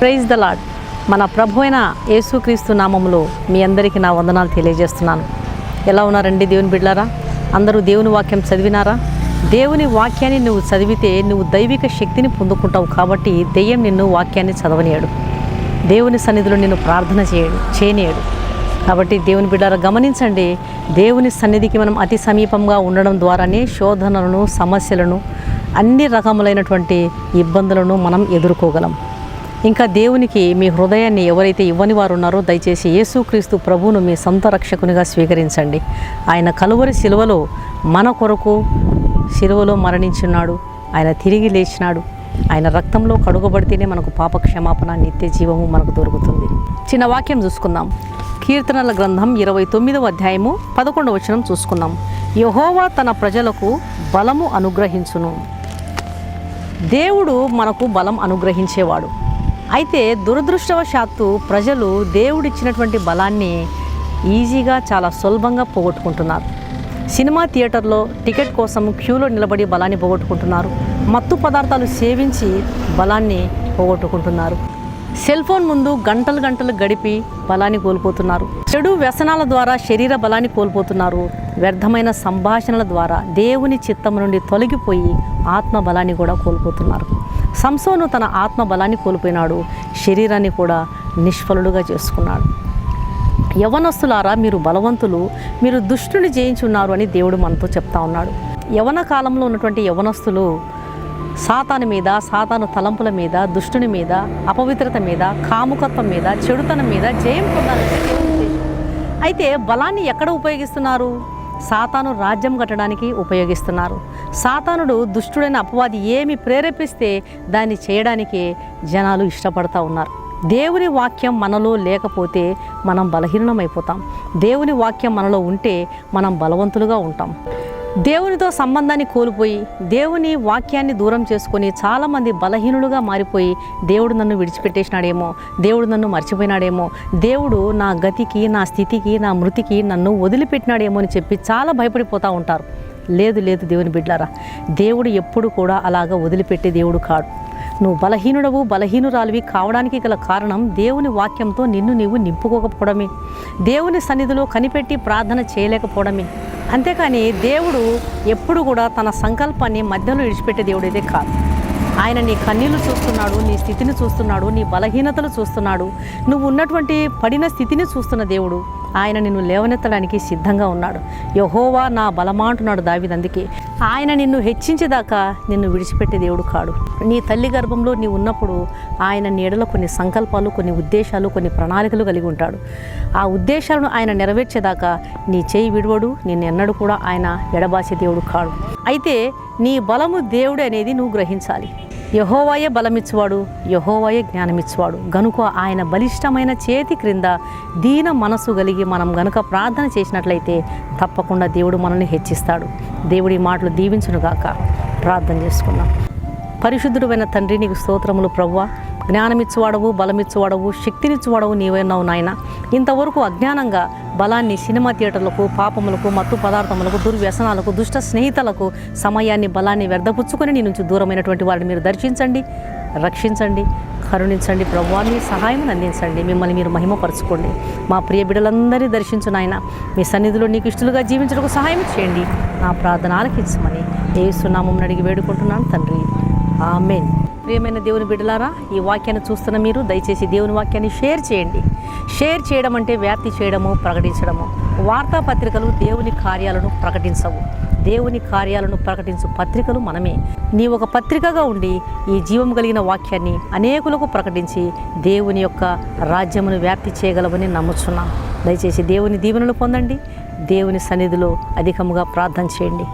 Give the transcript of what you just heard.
Praise the lord మన ప్రభు అయిన యేసుక్రీస్తు నామములో మీ అందరికీ నా వందనాలు తెలియజేస్తున్నాను. ఎలా ఉన్నారండి దేవుని బిడ్డారా అందరూ దేవుని వాక్యం చదివినారా? దేవుని వాక్యాన్ని నువ్వు చదివితే నువ్వు దైవిక శక్తిని పొందుకుంటావు కాబట్టి దెయ్యం నిన్ను వాక్యాన్ని చదవనీయడు. దేవుని సన్నిధిలో నిన్ను ప్రార్థన చేయడు చేయనీయడు. కాబట్టి దేవుని బిడ్డారా గమనించండి దేవుని సన్నిధికి మనం అతి సమీపంగా ఉండడం ద్వారానే శోధనలను సమస్యలను అన్ని రకములైనటువంటి ఇబ్బందులను మనం ఎదుర్కోగలం. ఇంకా దేవునికి మీ హృదయాన్ని ఎవరైతే ఇవ్వని వారు ఉన్నారో దయచేసి యేసుక్రీస్తు ప్రభువును మీ సొంత రక్షకునిగా స్వీకరించండి. ఆయన కలువరి శిలువలో మన కొరకు శిలువలో మరణించున్నాడు. ఆయన తిరిగి లేచినాడు. ఆయన రక్తంలో కడుగబడితేనే మనకు పాప క్షమాపణ నిత్య జీవము మనకు దొరుకుతుంది. చిన్న వాక్యం చూసుకుందాం. కీర్తనల గ్రంథం ఇరవై తొమ్మిదవ అధ్యాయము పదకొండవ వచనం చూసుకుందాం. యహోవా తన ప్రజలకు బలము అనుగ్రహించును. దేవుడు మనకు బలం అనుగ్రహించేవాడు. అయితే దురదృష్టవశాత్తు ప్రజలు దేవుడిచ్చినటువంటి బలాన్ని ఈజీగా చాలా సులభంగా పోగొట్టుకుంటున్నారు. సినిమా థియేటర్లో టికెట్ కోసం క్యూలో నిలబడి బలాన్ని పోగొట్టుకుంటున్నారు. మత్తు పదార్థాలు సేవించి బలాన్ని పోగొట్టుకుంటున్నారు. సెల్ ఫోన్ ముందు గంటలు గంటలు గడిపి బలాన్ని కోల్పోతున్నారు. చెడు వ్యసనాల ద్వారా శరీర బలాన్ని కోల్పోతున్నారు. వ్యర్థమైన సంభాషణల ద్వారా దేవుని చిత్తం నుండి తొలగిపోయి ఆత్మ బలాన్ని కూడా కోల్పోతున్నారు. సంసోను తన ఆత్మ బలాన్ని కోల్పోయినాడు. శరీరాన్ని కూడా నిష్ఫలుడుగా చేసుకున్నాడు. యవనస్తులారా మీరు బలవంతులు మీరు దుష్టుని జయించున్నారు అని దేవుడు మనతో చెప్తా ఉన్నాడు. యవన కాలంలో ఉన్నటువంటి యవనస్తులు సాతాను మీద సాతాను తలంపుల మీద దుష్టుని మీద అపవిత్రత మీద కాముకత్వం మీద చెడుతనం మీద జయం పొందాలంటే అయితే బలాన్ని ఎక్కడ ఉపయోగిస్తున్నారు? సాతాను రాజ్యం కట్టడానికి ఉపయోగిస్తున్నారు. సాతానుడు దుష్టుడైన అపవాది ఏమి ప్రేరేపిస్తే దాన్ని చేయడానికి జనాలు ఇష్టపడతా ఉన్నారు. దేవుని వాక్యం మనలో లేకపోతే మనం బలహీనమైపోతాం. దేవుని వాక్యం మనలో ఉంటే మనం బలవంతులుగా ఉంటాం. దేవునితో సంబంధాన్ని కోల్పోయి దేవుని వాక్యాన్ని దూరం చేసుకొని చాలామంది బలహీనులుగా మారిపోయి దేవుడు నన్ను విడిచిపెట్టేసినాడేమో దేవుడు నన్ను మర్చిపోయినాడేమో దేవుడు నా గతికి నా స్థితికి నా మృతికి నన్ను వదిలిపెట్టినాడేమో అని చెప్పి చాలా భయపడిపోతూ ఉంటారు. లేదు లేదు దేవుని బిడ్డారా దేవుడు ఎప్పుడు కూడా అలాగా వదిలిపెట్టే దేవుడు కాడు. నువ్వు బలహీనుడవు బలహీనురాలివి కావడానికి గల కారణం దేవుని వాక్యంతో నిన్ను నీవు నింపుకోకపోవడమే. దేవుని సన్నిధిలో కనిపెట్టి ప్రార్థన చేయలేకపోవడమే. అంతేకాని దేవుడు ఎప్పుడు కూడా తన సంకల్పాన్ని మధ్యలో విడిచిపెట్టే దేవుడైతే కాదు. ఆయన నీ కన్నీళ్ళు చూస్తున్నాడు నీ స్థితిని చూస్తున్నాడు నీ బలహీనతలు చూస్తున్నాడు. నువ్వు ఉన్నటువంటి పడిన స్థితిని చూస్తున్న దేవుడు ఆయన నిన్ను లేవనెత్తడానికి సిద్ధంగా ఉన్నాడు. యహోవా నా బలమా అంటున్నాడు దావిదందుకే ఆయన నిన్ను హెచ్చించేదాకా నిన్ను విడిచిపెట్టే దేవుడు కాడు. నీ తల్లి గర్భంలో నీ ఉన్నప్పుడు ఆయన నీడలో కొన్ని సంకల్పాలు కొన్ని ఉద్దేశాలు కొన్ని ప్రణాళికలు కలిగి ఉంటాడు. ఆ ఉద్దేశాలను ఆయన నెరవేర్చేదాకా నీ చేయి విడవడు నిన్ను ఎన్నడూ కూడా ఆయన ఎడబాసే దేవుడు కాడు. అయితే నీ బలము దేవుడు అనేది నువ్వు గ్రహించాలి. యహోవాయే బలమిచ్చువాడు యహోవాయే జ్ఞానమిచ్చువాడు. గనుక ఆయన బలిష్టమైన చేతి క్రింద దీన మనసు కలిగి మనం గనుక ప్రార్థన చేసినట్లయితే తప్పకుండా దేవుడు మనల్ని హెచ్చిస్తాడు. దేవుడి మాటలు దీవించునుగాక. ప్రార్థన చేసుకున్నాం పరిశుద్ధుడైన తండ్రి నీకు స్తోత్రములు ప్రవ్వా జ్ఞానమిచ్చువాడవు బలమిచ్చువాడవు శక్తినిచ్చువాడవు నీవేనావు నాయన. ఇంతవరకు అజ్ఞానంగా బలాన్ని సినిమా థియేటర్లకు పాపములకు మత్తు పదార్థములకు దుర్వ్యసనాలకు దుష్ట స్నేహితులకు సమయాన్ని బలాన్ని వ్యర్థపుచ్చుకొని నీ నుంచి దూరమైనటువంటి వారిని మీరు దర్శించండి రక్షించండి కరుణించండి ప్రభువా మీ సహాయం అందించండి. మిమ్మల్ని మీరు మహిమపరచుకోండి. మా ప్రియ బిడ్డలందరినీ దర్శించు నాయన. మీ సన్నిధిలో నీకు ఇష్టలుగా జీవించడానికి సహాయం చేయండి. నా ప్రార్థన ఆలకించమని ఏ సునామం అడిగి వేడుకుంటున్నాను తండ్రి. ఆమెన్. ప్రియమైన దేవుని బిడ్డలారా ఈ వాక్యాన్ని చూస్తున్న మీరు దయచేసి దేవుని వాక్యాన్ని షేర్ చేయండి. షేర్ చేయడం అంటే వ్యాప్తి చేయడము ప్రకటించడము. వార్తాపత్రికలు దేవుని కార్యాలను ప్రకటించవు. దేవుని కార్యాలను ప్రకటించు పత్రికలు మనమే. నీ ఒక పత్రికగా ఉండి ఈ జీవం కలిగిన వాక్యాన్ని అనేకులకు ప్రకటించి దేవుని యొక్క రాజ్యమును వ్యాప్తి చేయగలవని నమ్ముచున్నాం. దయచేసి దేవుని దీవెనలు పొందండి. దేవుని సన్నిధిలో అధికముగా ప్రార్థన చేయండి.